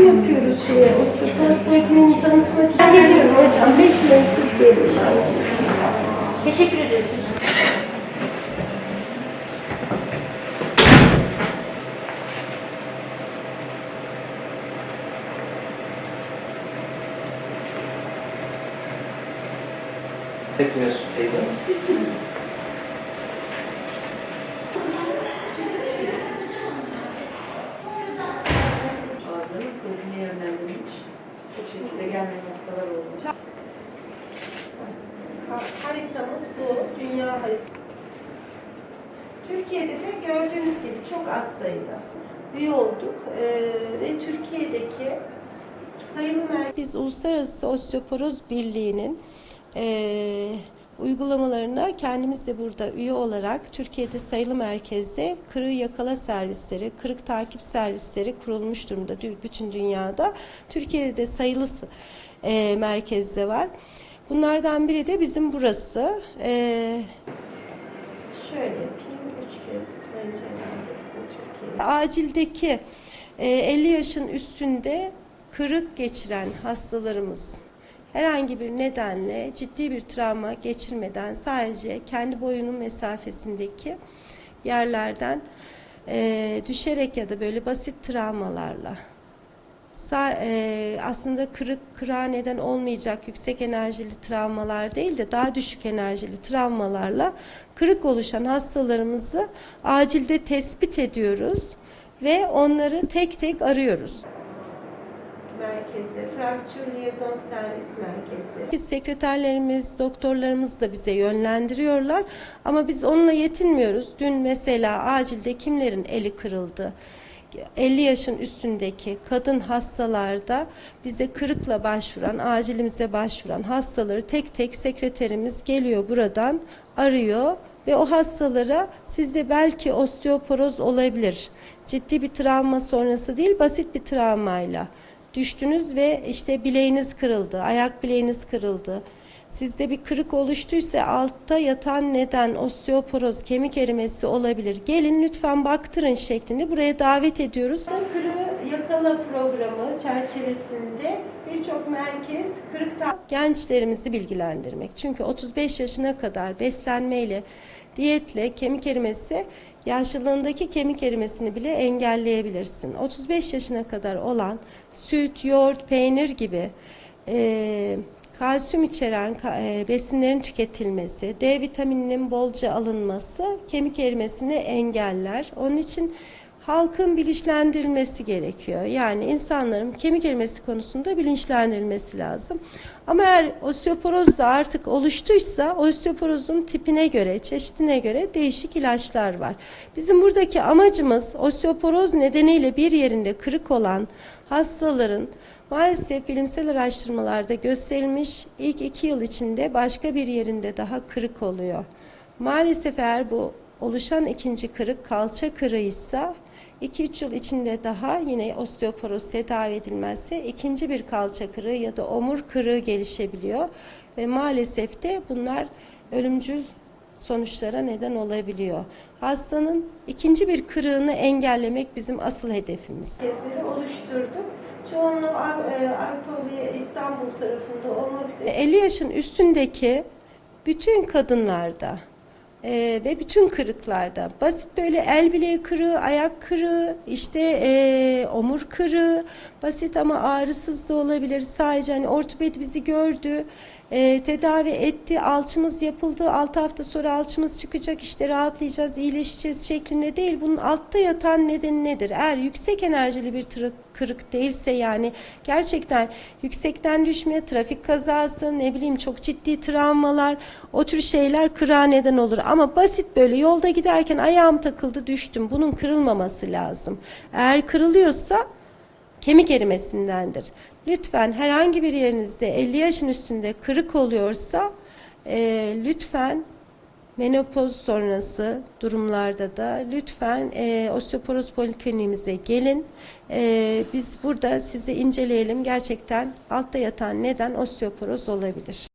tanıtım yapıyoruz şeye. Osteoporoz ekmeğini tanıtmak için. Ben geliyorum hocam. Bekleyin siz gelin. Teşekkür ederiz. Bekliyorsun teyzem. Haritamız bu. Dünya haritası. Türkiye'de de gördüğünüz gibi çok az sayıda üye olduk Ee, ve Türkiye'deki sayılı. Biz Uluslararası Osteoporoz Birliği'nin eee, uygulamalarına kendimiz de burada üye olarak Türkiye'de sayılı merkezde kırığı yakala servisleri, kırık takip servisleri kurulmuş durumda bütün dünyada. Türkiye'de de sayılı eee, merkezde var. Bunlardan biri de bizim burası. Eee Şöyle yapayım. Üç gün önce bizim Türkiye'de. Acildeki e, 50 yaşın üstünde kırık geçiren hastalarımız herhangi bir nedenle ciddi bir travma geçirmeden sadece kendi boyunun mesafesindeki yerlerden e, düşerek ya da böyle basit travmalarla aslında kırık kırağa neden olmayacak yüksek enerjili travmalar değil de daha düşük enerjili travmalarla kırık oluşan hastalarımızı acilde tespit ediyoruz ve onları tek tek arıyoruz. Merkezi, Fracture Liaison Servis Merkezi. Biz sekreterlerimiz, doktorlarımız da bize yönlendiriyorlar ama biz onunla yetinmiyoruz. Dün mesela acilde kimlerin eli kırıldı? 50 yaşın üstündeki kadın hastalarda bize kırıkla başvuran, acilimize başvuran hastaları tek tek sekreterimiz geliyor buradan arıyor ve o hastalara sizde belki osteoporoz olabilir. Ciddi bir travma sonrası değil, basit bir travmayla düştünüz ve işte bileğiniz kırıldı, ayak bileğiniz kırıldı. Sizde bir kırık oluştuysa altta yatan neden osteoporoz, kemik erimesi olabilir. Gelin lütfen baktırın şeklinde buraya davet ediyoruz. Kırığı yakala programı çerçevesinde birçok merkez kırıkta gençlerimizi bilgilendirmek. Çünkü 35 yaşına kadar beslenmeyle, diyetle kemik erimesi yaşlılığındaki kemik erimesini bile engelleyebilirsin. 35 yaşına kadar olan süt, yoğurt, peynir gibi eee kalsiyum içeren e, besinlerin tüketilmesi, D vitamininin bolca alınması kemik erimesini engeller. Onun için halkın bilinçlendirilmesi gerekiyor. Yani insanların kemik erimesi konusunda bilinçlendirilmesi lazım. Ama eğer osteoporoz da artık oluştuysa osteoporozun tipine göre, çeşidine göre değişik ilaçlar var. Bizim buradaki amacımız osteoporoz nedeniyle bir yerinde kırık olan hastaların Maalesef bilimsel araştırmalarda gösterilmiş ilk iki yıl içinde başka bir yerinde daha kırık oluyor. Maalesef eğer bu oluşan ikinci kırık kalça kırığıysa 2-3 yıl içinde daha yine osteoporoz tedavi edilmezse ikinci bir kalça kırığı ya da omur kırığı gelişebiliyor ve maalesef de bunlar ölümcül sonuçlara neden olabiliyor. Hastanın ikinci bir kırığını engellemek bizim asıl hedefimiz. Oluşturduk. Çoğunluğu Av- e, Avrupa ve İstanbul tarafında olmak üzere. 50 yaşın üstündeki bütün kadınlarda e, ve bütün kırıklarda basit böyle el bileği kırığı, ayak kırığı, işte e, omur kırığı, basit ama ağrısız da olabilir. Sadece hani ortopedi bizi gördü, e, tedavi etti, alçımız yapıldı, 6 hafta sonra alçımız çıkacak, işte rahatlayacağız, iyileşeceğiz şeklinde değil. Bunun altta yatan nedeni nedir? Eğer yüksek enerjili bir tırık, kırık değilse yani gerçekten yüksekten düşme, trafik kazası, ne bileyim çok ciddi travmalar, o tür şeyler kırığa neden olur. Ama basit böyle yolda giderken ayağım takıldı düştüm. Bunun kırılmaması lazım. Eğer kırılıyorsa kemik erimesindendir. Lütfen herhangi bir yerinizde 50 yaşın üstünde kırık oluyorsa e, lütfen menopoz sonrası durumlarda da lütfen e, osteoporoz polikliniğimize gelin. E, biz burada sizi inceleyelim. Gerçekten altta yatan neden osteoporoz olabilir.